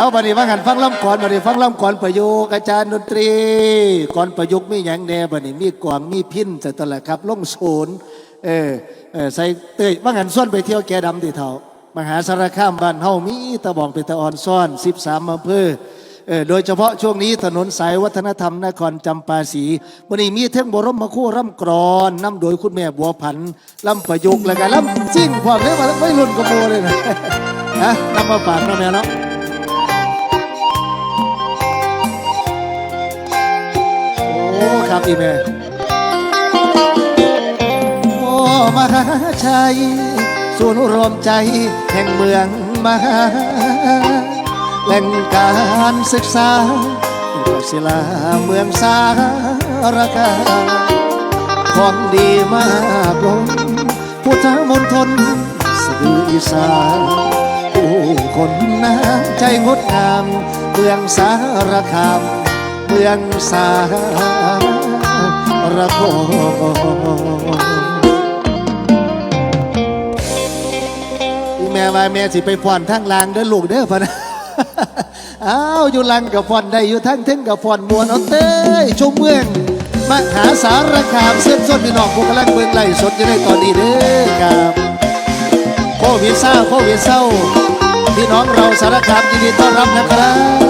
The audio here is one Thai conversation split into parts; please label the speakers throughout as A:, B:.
A: เอาบัดนี้ว่าหันฟังลำก่อนบัดนี้ฟังลำก่อนประโยคอาจารย์ดนตรีก่อนประยุกต์มีหยังแน่บัดนี้มีกวางมีพินจะตละครับล่งโฉนเออเออใส่เตยว่าหันส่วนไปเที่ยวแกดำที่เท่ามหาสารคามบ้านเฮามีตะบองเป็นตะอ่อนซ่อน 13อำเภอเออโดยเฉพาะช่วงนี้ถนนสายวัฒนธรรมนครจำปาสีวันนี้มีเท่งบรมคู่ร่ำกรอนนำโดยคุณแม่บัวผันล่ำประยุกต์แล้วก็ล่ำจิ้งพร้อมเลยว่าไม่รุ่นกระโมเลยนะฮะนำมาฝากเนาะแม่เนาะ ครับอีเมลโอ้มหาชัยศูนย์รวมใจแห่งเมืองมหาแหล่งการศึกษาศิลาเมืองสารคามของดีมากล้นพุทธมณฑลสื่ออีสานผู้คนน้ำใจงดงามเมืองสารคาม เมืองสารคอีแม่ว่าแม่สิไปฟ้อนทั้งลางเด้อลูกเด้อพะนะอ้าวอยู่ลังกับฟ้อนได้อยู่ทั้งเทึงกับฟ้อนมวนเอาเต้ยชมเมืองมหาสารคามเส้นส้นพี่น้องผู้กำลังเบิ่งไหลสดอยู่ในตอนนี้เด้อครับโควิดเศร้าโควิดเศร้าพี่น้องเราสารคามยินดีต้อนรับนะครับ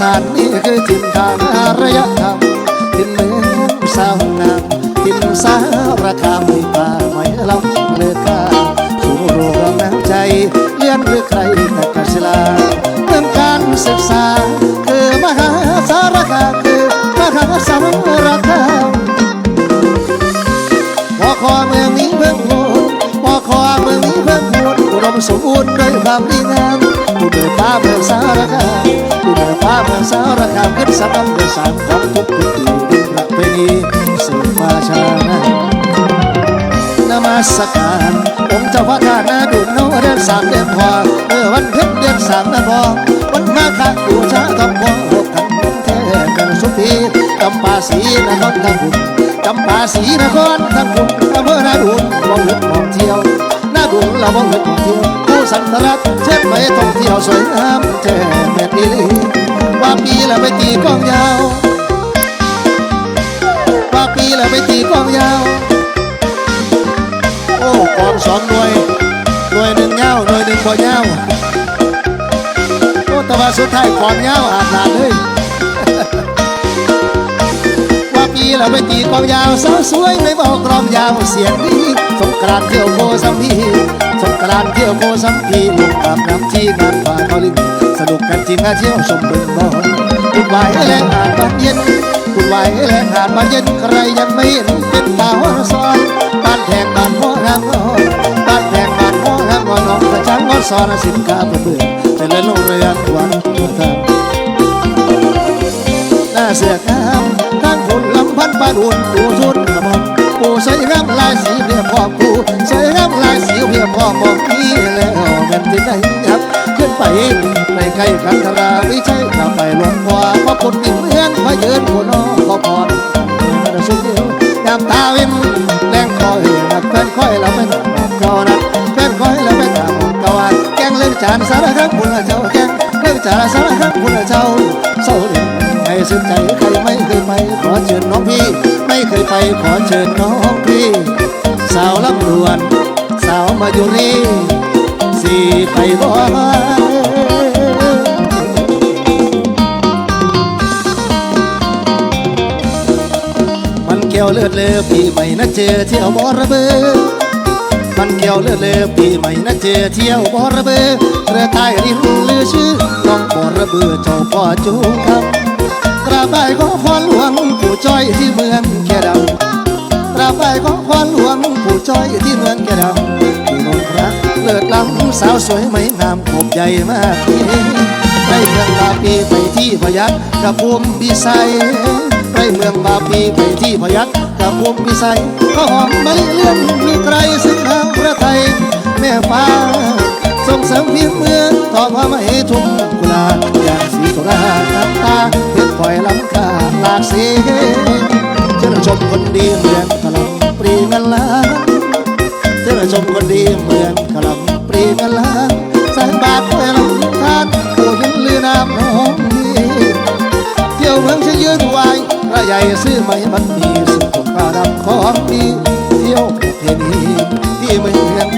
A: สานนี่คือถิ่นทางอารยธรรมถิ่นเมืองสาวงามถิ่นสารคามมีป่าไม้ลำเลือกาสู่โรวมน้ำใจเลี้ยนหรือใครแต่กศิลาเรื่องการศึกษา คือมหาสารคามคือมหาสารคามพอคอเมืองนี้เพิ่งพูดพอคอเมืองนี้เพิ่งพูดอุดมสมบูรณ์ด้วยความดีงาม ดินฟ้าเมืองสารคามผู้เดินฟ้าเมืองสารคามขึ้นสามเดือนสามของทุกทุกปีเป็นประเพณีสืบมาชานะนมัสการองค์เจ้าพระธาตุนาดุนโนเดือนสามเดือนพอเมื่อวันเพ็ญเดือนสามนะพอวันมาฆบูชาทองพอหกขันเทกันสุธีจำปาสีนครทั้งคุณจำปาสีนครทั้งคุณอำเภอนาดุนมองเหึดมองเที่ยวนาดุนเรามองเหึดมองเที่ยว สันตรักเช็ดไปท่องเที่ยวสวยงามแท้แม่ดีว่าปีละไปตีกลองยาวว่าปีละไปตีกลองยาว โอ้กองสองหน่วยหน่วยหนึ่งเงาหน่วยหนึ่งบ่เงาโอ้แต่ว่าสุดท้ายกองเงาอาบน้ำเลย ว่าปีเราไปตีกองยาวสาวสวยไม่บอกกลองยาวเสียงดีสงกรานเที่ยวโกสัมพีสงกรานเที่ยวโกสัมพีลูกอาบน้ำที่งานป่าเขาลิงสนุกกันจริงนะเที่ยวชมเบิ่งบอลคุณไหวแรงอ่านบานเย็นคุณไหวแรงอ่านบานเย็นใครยังไม่เห็นเป็นดาวซ้อนบ้านแทงบ้านพ่องามงอนบ้านแทงบ้านพ่องามงอนน้องกระจังงอนซ้อนสินกาเบื่อแต่เล่นลงเรียนวันตัวทางหน้าเสือกงามทั้งคนลำ พันปาดุนปูชุดกระบอกปูใส่งามลายสีเพียบพอปูใส่งามลายสีเพียบพอมองนี่แล้วแม่นที่ไหนครับขึ้นไปในใกล้กันทราไม่ใช่ถ้าไปหลวงพ่อพระคนอิ่มเอื้อนมาเยินคนนอขอพรมาสุดเดียวยามตาวิมแรงคอยนักแฟนคอยเราไม่ต่างเก่านักแฟนคอยเราไม่ต่างก่าวันแกงเล่นจานสารคามคุณเจ้าแกงเล่นจานสารคามคุณเจ้าเศร้าเด่นใครสนใจใคร ขอเชิญน้องพี่ ไม่เคยไปขอเชิญน้องพี่ สาวลำดวน สาวมายุรีสีไปบ่มันเกี่ยวเลือดเลือปีใหม่นะเจอเที่ยวบอระเบือมันเกี่ยวเลือดเลือปีใหม่นะเจอเที่ยวบอระเบือเรือใต้ริมลือชื่อน้องบอระเบือเจ้าพ่อจูงคำก ราบไหว้ขอพรหลวงปู่จ้อยที่เมืองแก่ดำกราบไหว้ขอพรหลวงปู่จ้อยที่เมืองแก่ดำผู้นนพระเลิศล้ำสาวสวยไม่งามขบใหญ่มากที่ไปเมืองบาปีไปที่พยัคฆ์กระพุ่มพิสัยไปเมืองบาปีไปที่พยัคฆ์กับพวงพิสัยก็หอมมะลิเลื่อนมีใครซึ่งทางพระไทยแม่ฟ้าส่งเสริมพิมเมืองต่อพระไม่ทุ่งาน้ำตาเพชรปล่อยลำคาหลากสีเชิญชมคนดีเมืองกะหลำปรีเงินล้านเสื้อชมคนดีเหมือนกะหล่ำปรีกันล้านสายบาทคอยลำทานผู้ยินลือน้ำน้องดีเที่ยวเมืองจะยืนไหวพระใหญ่ซื้อไม่มันมีสุขกาดำของดีเที่ยวเพณีที่เมือง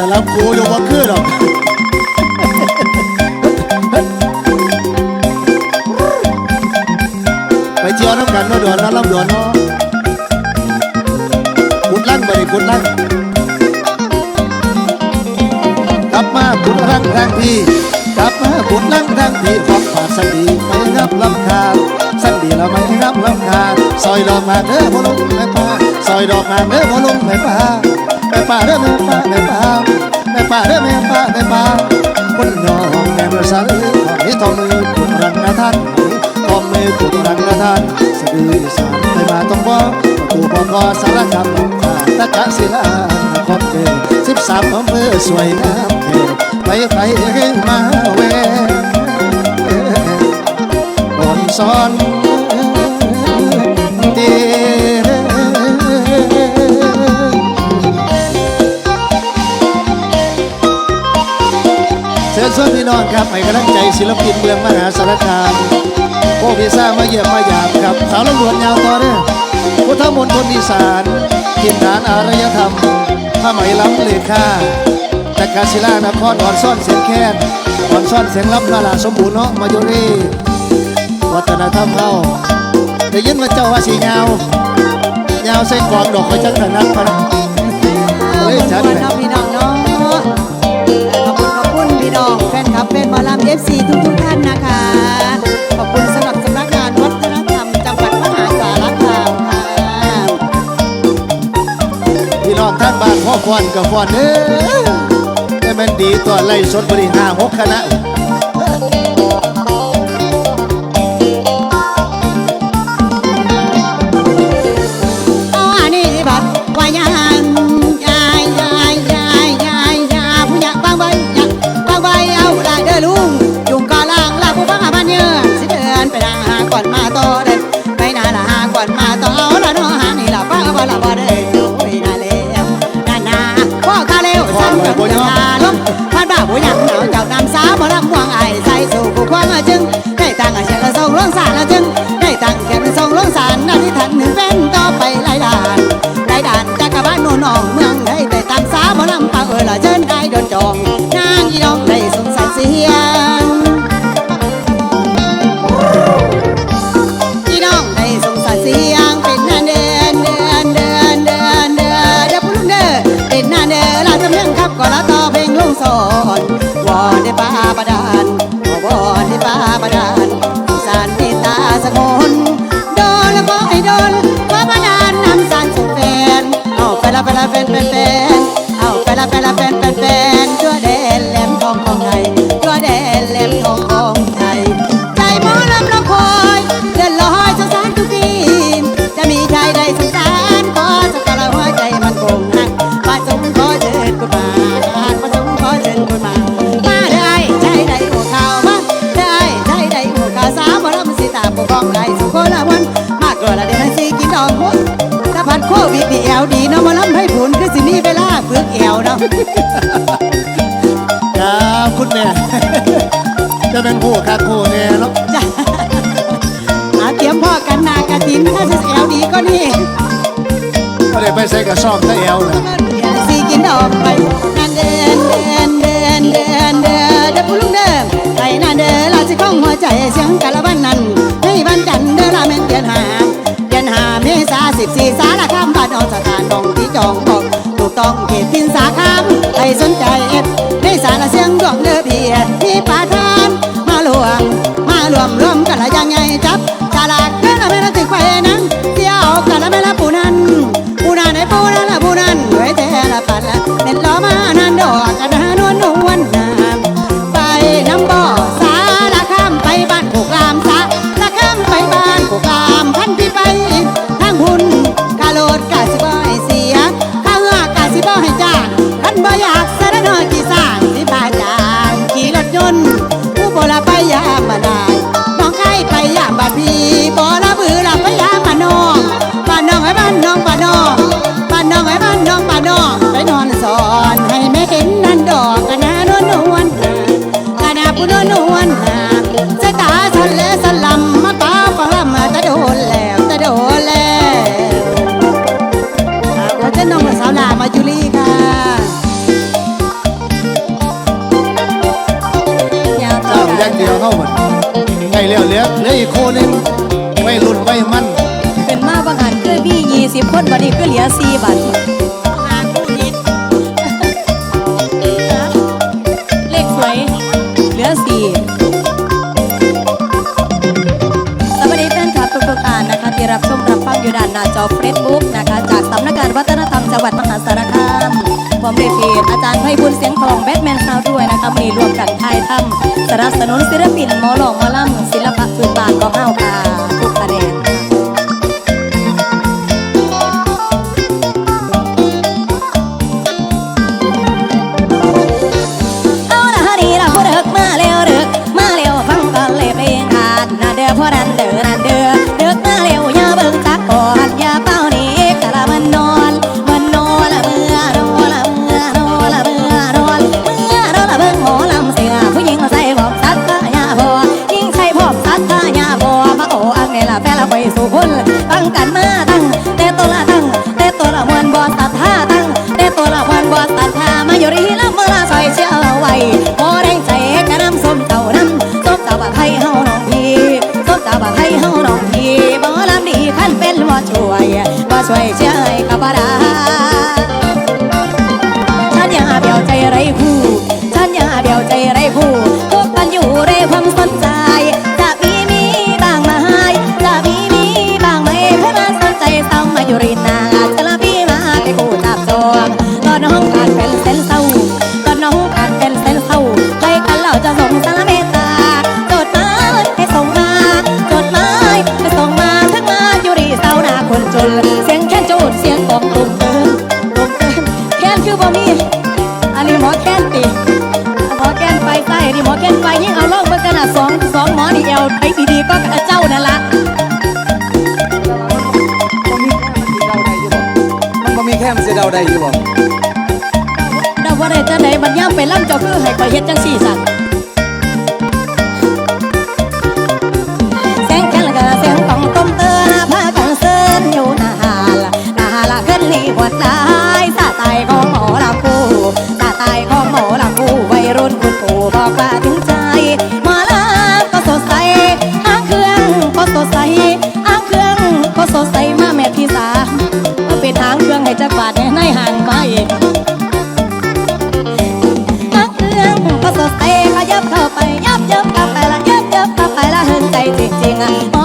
A: สิสารบกูอยู่บ่คือหรอกไปเที่ยวน้ำกันเนาะดอนเนาะลำดอนเนาะกุดลั่งไปกุดลั่งกลับมากุดลั่งทางพี่กลับมากุดลั่งทางพี่ของฝากสันดีไม่รับลำคาญสันดีเราไม่รับลำคาญซอยดอกมาเด้อพ่อลุงแม่ป้าซอยดอกมาเด้อพ่อลุงแม่ป้าแม่ป้าเด้อแม่ป้าแม่ป้า ม่ป้าเด้อแม่ป้าแม่ป้าคนยองแม่เมื่อสาลือของนี้ทองมือกุดรังนะท่านทอมมือกุดรังกระทานสะดืออสานไปมาต้องบ่ประตูบอกสารคำลงขาตะกะศิลานครเกินสิบสามอำเภอสวยงามเทไปไปให้มาแวบอนซ้อนเด เชิญชวนพี่น้องครับให้กำลังใจศิลปินเมืองมหาสารคามพวกพี่สร้างมาเยี่ยมมาหยาบครับ สาวลำดวนยาวต่อเด้อพุทธมนตรอีสานทินฐานอารยธรรมผ้าไหมล้ำเลขาจักรศิลานครอ่อนซ่อนเสียงแค้นอ่อนซ่อนเสียงล้ำนาลาสมบูรณ์เนาะมาโยรีวัฒนธรรมเฮาได้ยินว่าเจ้าว่าสียาวยาวใส่กวางดอกไม้จังถนัดพะนะเฮ้ยจัด
B: ขอบ
A: ไป
B: คุณพี่น้องเนาะ พี่น้องแฟนคลับเป็นหมอลำเอฟซีทุกทุกๆท่านนะคะ ขอบคุณสำหรับสำนักงานวัฒนธรรมจังหวัดมหาสารคามค่ะ
A: พี่น้องท่านบ้านพ่อฟอนกับฟอนเด้อแต่มันดีตัวไล่สดบริหารหกคณะ
B: ส่สู่ผู้ เอ ครับคุณแม่
A: จะเป็นผู้คักผู้แน่เนาะ
B: จ้ะหาเตรียมพ่อกันหนากระตินถ้าจะแอลดีก็นี่
A: ก็เลยไปใส่กระสอบตะแอวเลย
B: สีกินดอกไปนั่นเดินเดินเดินเดินเดินเดินผู้ลุงเดินไปนั่นเดินลาสิข้องหัวใจเสียงกะละวันนั้นในวันจันทร์เดินลาเมนเดือนหาเดือนหาเมษาสิบสี่สารคามบ้านนอนสถานของที่จองบอกถูก ต้องเขตดินสาขามใครสนใจเอ็ดในสารเสียงดวงเดือพี่ที่ปาทาน มาหลวง มาหลวมรวมกันละ
C: ยั
A: งไง
C: จับตลัด ฟซบุ๊กนะคะ จากสำนักงานวัฒนธรรมจังหวัดมหาสารคามพร้อมด้วยเพจอาจารย์ไพบุญเสียงทองแบทแมนซาวด้วยนะคะมีรวมกันทายทำสารสนุนศิลปินมอหลองมอล่ำศิลปะพื้นบ้านก็เอ้าค่ะทุกประเด็น ช่วยชื่ให้กับบาราฉันอย่าเบี่ยวใจไรผู้ฉันอย่าเบี่ยวใจไรผู้พบกันอยู่ในความสนใจ จะมีมีบางไหมจะมีมีบางไหมเพื่อมาสนใจสาวมาอยู่รินนาจะละพี่มาไปกูตับจองตอนห้องการเป็นเซน บ่มีอันนี้หมอแค้นตีหมอแค้นไปใต้นี่หมอแค้นไปยิ่งเอาลอกเบิ่งกันน่ะสองสองหมอนี่เอวไปดีๆก็เจ้านั่นละ
A: มันบ่มีแค่มันสิเดาได้อยู่บ่
C: เดาว่าได้จะไหนมันย่ำไปล่ำเจ้าคือให้ข่อยเฮ็ดจังสี่สัตว์ casa.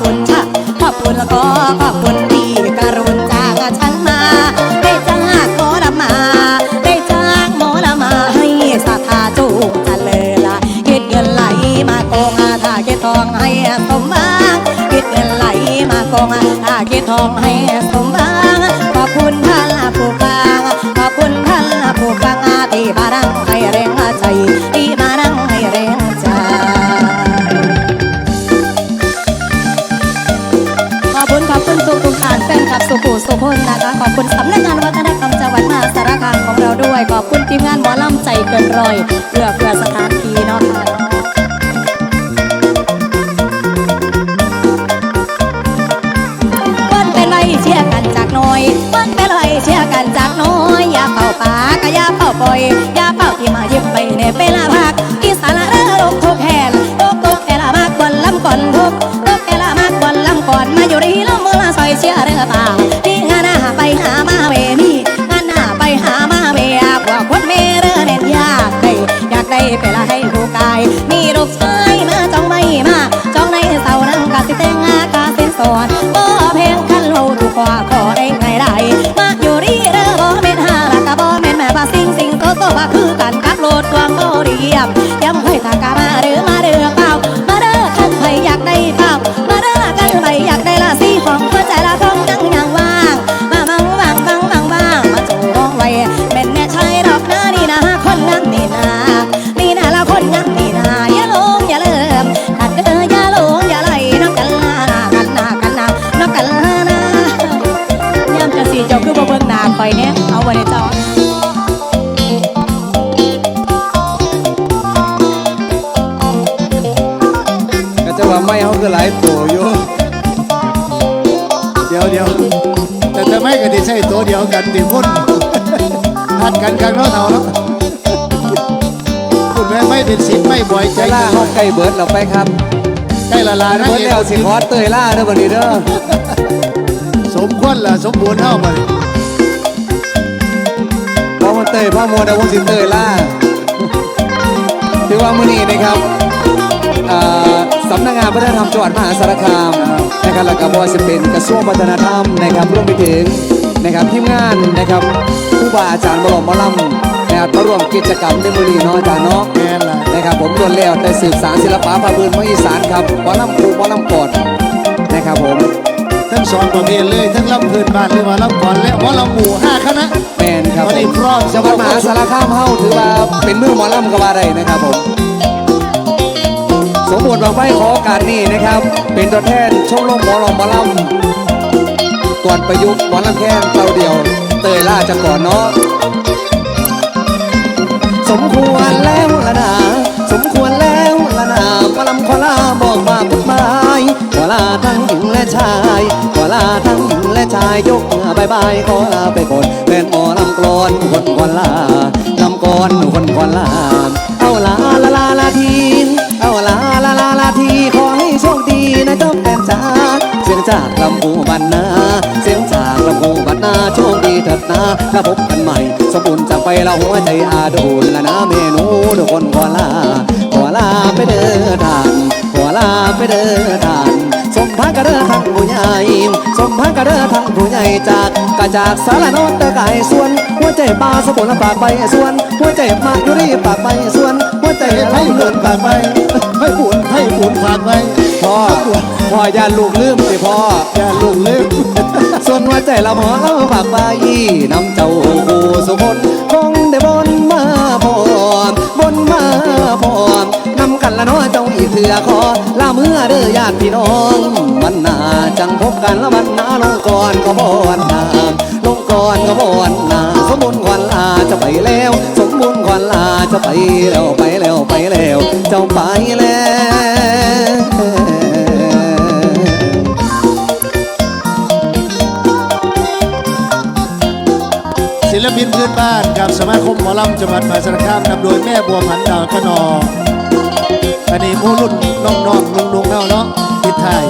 C: คุณค่ะขอบคุณแล้วก็ขอบคุณที่กรุณาฉันมา ได้จ้างโมละมา ได้จ้างโมละมาให้สาธาจูงกันเลยล่ะคิดเงินไหลมาโกงอถ้าคิดทองให้สมบัติคิดเงินไหลมาโกงอถ้าคิดทองให้ คุณสำนักงานวัฒนธรรมจังหวัดมหาสารคามของเราด้วย ขอบคุณทีมงานหมอลำใจเกินร้อยเพื่อเพื่อสถานที่เนาะค่ะวันไปไล่เชียกันจากน้อยวันไปไล่เชียร์กันจากน้อยอย่าเป่าปากอย่าเป่าปล่อยอย่าเป่าที่มายิ้มไปในเวลาพักอีสานละเด้อลกทุกแห่ อนบ่เพลงคันโลถูกขวาขอ ว่าไม่เขาคือหลาย
D: ตัวอยู่
A: เดี๋ยวเดี๋ยวแต่จะไม่กันที่ใช่ตัวเดียวกันดิพุ่นหัดกันกันเนาะเท่าเนาะคุณแม่ไม่เป็นสิบไม่บ่อยใจ
D: จะล่าเขาใกล้เบิร์ดเราไปครับ
A: ใกล้ละลานะ
D: เบิร์ดแล้วสิคอสเตยล่าเด้อบันนี้เด้อ
A: สมควรล่ะสมบูรณ์เท่ามัน
D: เพราะมันเตยพระโมดาวงศิลป์เตยล่าถือว่ามื้อนี้นะครับอ่า สำนักงานวัฒนธรรมจังหวัดมหาสารคามนะครับแล้วก็บอสิเป็นกระทรวงวัฒนธรรมนะครับรวมไปถึงนะครับทีมงานนะครับผู้บาอาจารย์บรมหมอลำนะครับมาร่วมกิจกรรมในมื้อนี้เนาะอาจารย์เนาะ
A: แม่นล่ะ
D: นะครับผมรวนแล้วได้สืบสารศิลปะพาพื้นเมืองอีสานครับหมอลำครูหมอลำกอดนะครับผม
A: ทั้งสองประเภทเลยทั้งลำพื้นบ้านหรือว่าลำก่อนและหมอลำหมู่ห้าคณะ
D: แมนครับ
A: วัน
D: ผ
A: นี้
D: ม
A: พร้อม
D: จังหวัดมหาสารคามเฮาถือว่าเป็นมือหมอลำก็ว่าได้นะครับผม สมบูรณ์บางไฟขอโอกาสนี้นะครับ เป็นตัวแทนชมรมหมอลำหมอลำก่อนประยุกต์หมอลำแค่นเกลาเดียว เตยล่าจะก่อนเนาะสมควรแล้วละนาสมควรแล้วละนาพลำขอลาบอกมาพุดหมายขอลาทั้งหญิงและชายขอลาทั้งหญิงและชายยกมือบายบายขอลาไปก่อนแฟนหมอลำกลอนคนก่อลาลำก่อนคนก่อนลาเอาลา สียงจากลำพูบันนา เสียงจากลำพูบันนาโชคดีเถิดนาถ้าพบกันใหม่ สมบูรณ์จากไปละหัวใจอาดูนละนะเมนูทุกคนขอลาขอลาไปเดินทาง ลาไปเดินทางสมพักกระเด้อทางผู้ใหญ่สมพักกระเด้อทางผู้ใหญ่จากกะจากสารโนนตะไก่ส่วน หัวใจปลาสมบูรณ์ละปากไปส่วน หัวใจมาอยู่รีปากไปส่วน หัวใจ
A: ให้
D: ไหล
A: ให้
D: เดิ
A: เดิ
D: น
A: น
D: ปา
A: ผ่ากน
D: ไป
A: ไปให้ปุ่นให้ปุ่นผ่านไป
D: พ่อพ่ออย่าลูกลืมสิพ่อ
A: อย่าลุงลืม
D: ส่วนหัวใจเราหมอเราฝากไปนำเจ้าผู้สุคนคงได้บนมาพรบนมาพรนำกันละเน้อเจ้าอีเถือขอลาเมื่อเด้อญาติพี่น้องวันนาจังพบกันละวันนาลงก่อนก็บอนนาลงก่อนก็บอนนาสมบูรณ์ควันลาจะไปแล้ว สมบูรณ์ควันลาจะไปแล้วไปแล้วไปแล้วเจ้าไปแล้ว
A: จากสมาคมหมอลำจังหวัดมหาสารคามนำโดยแม่บัวผันดาวขนออันนี้มูรุ่นน้องน้องลุงลุงเนาเนาะทิศไทย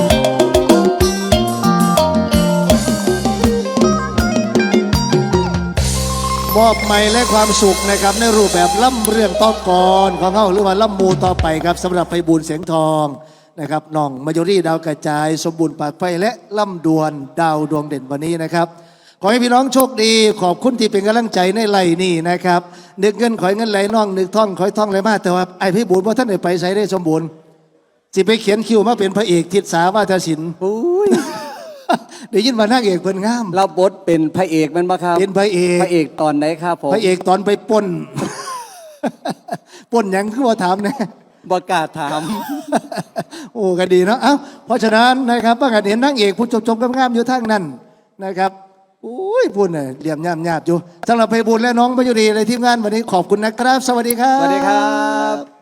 A: มอบไม่และความสุขนะครับ ในรูปแบบล่ำเรื่องต้อก่อนของเขาหรือว่าล่ำมูต่อไปครับสำหรับไปบูลเสียงทองนะครับน้องมายุรี่ดาวกระจาย สมบูรณ์ปากไฟและล่ำดวนดาวดวงเด่นวันนี้นะครับ ขอให้พี่น้องโชคดี ขอบคุณที่เป็นกำลังใจในไหลนี่นะครับนึกเงินขอยเงินไหลน่องนึกท่องขอยท่องไหลมาแต่ว่าไอ้พี่บุญว่าท่านได้ไปใช้ได้สมบูรณ์สิไปเขียนคิวมาเป็นพระเอกทิศสาวาทศิลป์
D: อุ้ย
A: ได้ยินมานางเอกเพิ่นงาม
D: รับบทเป็นพระเอกแมันปะครับ
A: เป็นพระเอก
D: พระเอกตอนไหนครับผม
A: พระเอกตอนไปปล้นปล้นหยังคือว่าถามแน่
D: บกล้าถาม
A: โอ้ก็ดีเนาะเอ้าเพราะฉะนั้นนะครับว่ากันเห็นนางเอกผู้จบจบๆงามๆอยู่ทางนั้นนะครับโอ้ยบุญเนี่ยเหลี่ยมยามหยาบอยู่สำหรับไพบุญและน้องพยุรีในทีมงานวันนี้ขอบคุณนะครับ สวัสดีครับ
D: สวัสดีครับ